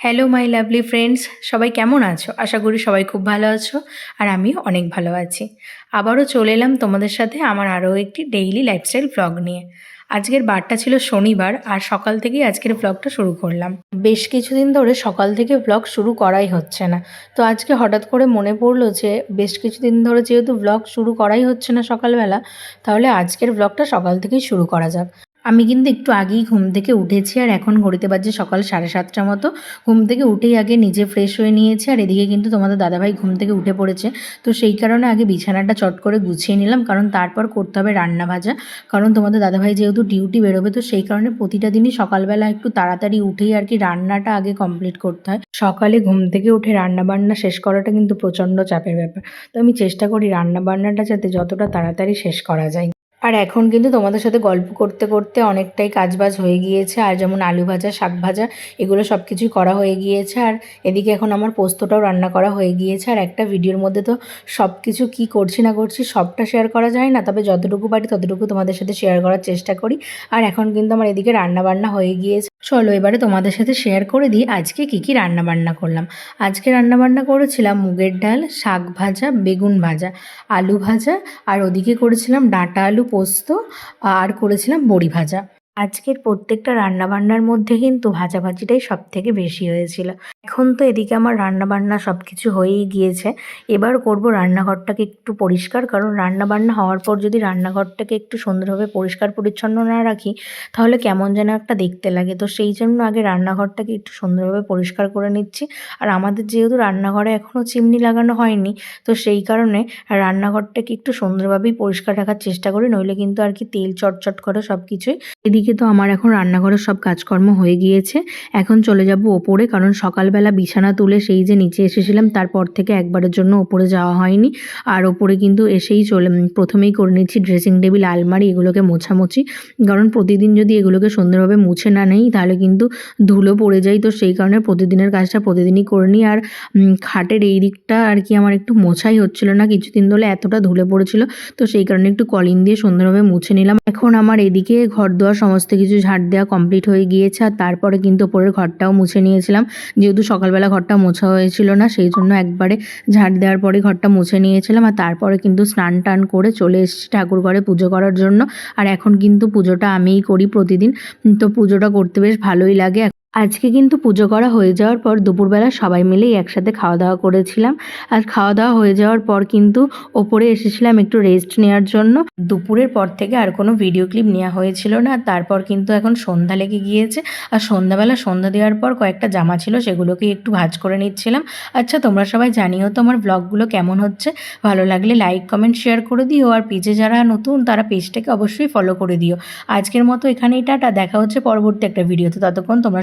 Hello my lovely friends সবাই কেমন আছো? আশা করি সবাই খুব ভালো আছো আর আমিও অনেক ভালো আছি। আবারও চলে এলাম তোমাদের সাথে আমার আরও একটি ডেইলি লাইফস্টাইল ব্লগ নিয়ে। আজকের বারটা ছিল শনিবার আর সকাল থেকেই আজকের ব্লগটা শুরু করলাম। বেশ কিছুদিন ধরে সকাল থেকে ব্লগ শুরু করাই হচ্ছে না। তো আজকে হঠাৎ করে মনে পড়ল যে, বেশ কিছুদিন ধরে যেহেতু ব্লগ শুরু করাই হচ্ছে না সকালবেলা, তাহলে আজকের ব্লগটা সকাল থেকেই শুরু করা যাক। আমি কিন্তু একটু আগেই ঘুম থেকে উঠেছি আর এখন ঘড়িতে বাজছে সকাল সাড়ে সাতটা মতো। ঘুম থেকে উঠেই আগে নিজে ফ্রেশ হয়ে নিয়েছি আর এদিকে কিন্তু তোমাদের দাদাভাই ঘুম থেকে উঠে পড়েছে। তো সেই কারণে আগে বিছানাটা চট করে গুছিয়ে নিলাম কারণ তারপর করতে হবে রান্না ভাজা। কারণ তোমাদের দাদাভাই যেহেতু ডিউটি বেরোবে তো সেই কারণে প্রতিটা দিনই সকালবেলা একটু তাড়াতাড়ি উঠেই আর কি রান্নাটা আগে কমপ্লিট করতে হয়। সকালে ঘুম থেকে উঠে রান্না বান্না শেষ করাটা কিন্তু প্রচণ্ড চাপের ব্যাপার। তো আমি চেষ্টা করি রান্না বান্নাটা যাতে যতটা তাড়াতাড়ি শেষ করা যায়। আর এখন কিন্তু তোমাদের সাথে গল্প করতে করতে অনেকটাই কাজবাজ হয়ে গিয়েছে। আর যেমন আলু ভাজা, শাক ভাজা, এগুলো সব কিছুই করা হয়ে গিয়েছে। আর এদিকে এখন আমার পোস্তটাও রান্না করা হয়ে গিয়েছে। আর একটা ভিডিওর মধ্যে তো সব কিছু কী করছি না করছি সবটা শেয়ার করা যায় না। তবে যতটুকু পারি ততটুকু তোমাদের সাথে শেয়ার করার চেষ্টা করি। আর এখন কিন্তু আমার এদিকে রান্না বান্না হয়ে গিয়েছে। চলো এবারে তোমাদের সাথে শেয়ার করে দিই আজকে কী কী রান্না বান্না করলাম। আজকে রান্না বান্না করেছিলাম মুগের ডাল, শাক ভাজা, বেগুন ভাজা, আলু ভাজা, আর ওদিকে করেছিলাম ডাঁটা আলু পোস্ত আর করেছিলাম বড়ি ভাজা। আজকের প্রত্যেকটা রান্নাবান্নার মধ্যে কিন্তু ভাজাভাজিটাই সব থেকে বেশি হয়েছিল। এখন তো এদিকে আমার রান্নাবান্না সব কিছু হয়েই গিয়েছে। এবার করব রান্নাঘরটাকে একটু পরিষ্কার, কারণ রান্নাবান্না হওয়ার পর যদি রান্নাঘরটাকে একটু সুন্দরভাবে পরিষ্কার পরিচ্ছন্ন না রাখি, তাহলে কেমন যেন একটা দেখতে লাগে। তো সেই জন্য আগে রান্নাঘরটাকে একটু সুন্দরভাবে পরিষ্কার করে নিচ্ছি। আর আমাদের যেহেতু রান্নাঘরে এখনও চিমনি লাগানো হয়নি, তো সেই কারণে রান্নাঘরটাকে একটু সুন্দরভাবেই পরিষ্কার রাখার চেষ্টা করি, নইলে কিন্তু আর কি তেল চটচট করে সব কিছুই এদিকে তো আমার এখন রান্নাঘরের সব কাজকর্ম হয়ে গিয়েছে। এখন চলে যাব ওপরে, কারণ সকালবেলা বিছানা তুলে সেই যে নিচে এসেছিলাম, তারপর থেকে একবারের জন্য ওপরে যাওয়া হয়নি। আর ওপরে কিন্তু এসেই চলে প্রথমেই করে নিচ্ছি ড্রেসিং টেবিল আলমারি, এগুলোকে মোছামুছি। কারণ প্রতিদিন যদি এগুলোকে সুন্দরভাবে মুছে না নেই, তাহলে কিন্তু ধুলো পড়ে যায়। তো সেই কারণে প্রতিদিনের কাজটা প্রতিদিনই করে নিই। আর খাটের এই দিকটা আর কি আমার একটু মোছাই হচ্ছিল না, কিছুদিন ধরে এতটা ধুলে পড়েছিল। তো সেই কারণে একটু কলিন দিয়ে সুন্দরভাবে মুছে নিলাম। এখন আমার এদিকে ঘর দেওয়ার সমস্ত কিছু ঝাড় দেওয়া কমপ্লিট হয়ে গিয়েছে আর তারপরে কিন্তু ওপরের ঘরটাও মুছে নিয়েছিলাম। যেহেতু সকালবেলা ঘরটা মোছা হয়েছিল না, সেই জন্য একবারে ঝাড় দেওয়ার পরে ঘরটা মুছে নিয়েছিলাম আর তারপরে কিন্তু স্নান টান করে চলে এসেছি ঠাকুর ঘরে পুজো করার জন্য। আর এখন কিন্তু পুজোটা আমিই করি প্রতিদিন। তো পুজোটা করতে বেশ ভালোই লাগে। আজকে কিন্তু পুজো করা হয়ে যাওয়ার পর দুপুরবেলা সবাই মিলেই একসাথে খাওয়া দাওয়া করেছিলাম। আর খাওয়া দাওয়া হয়ে যাওয়ার পর কিন্তু ওপরে এসেছিলাম একটু রেস্ট নেওয়ার জন্য। দুপুরের পর থেকে আর কোনো ভিডিও ক্লিপ নেওয়া হয়েছিল না। তারপর কিন্তু এখন সন্ধ্যা লেগে গিয়েছে। আর সন্ধ্যাবেলা সন্ধ্যা দেওয়ার পর কয়েকটা জামা ছিল সেগুলোকে একটু ভাজ করে নিচ্ছিলাম। আচ্ছা তোমরা সবাই জানিও তো আমার ব্লগগুলো কেমন হচ্ছে? ভালো লাগলে লাইক কমেন্ট শেয়ার করে দিও। আর পেজে যারা নতুন, তারা পেজটাকে অবশ্যই ফলো করে দিও। আজকের মতো এখানেই টাটা। দেখা হচ্ছে পরবর্তী একটা ভিডিওতে ততক্ষণ তোমরা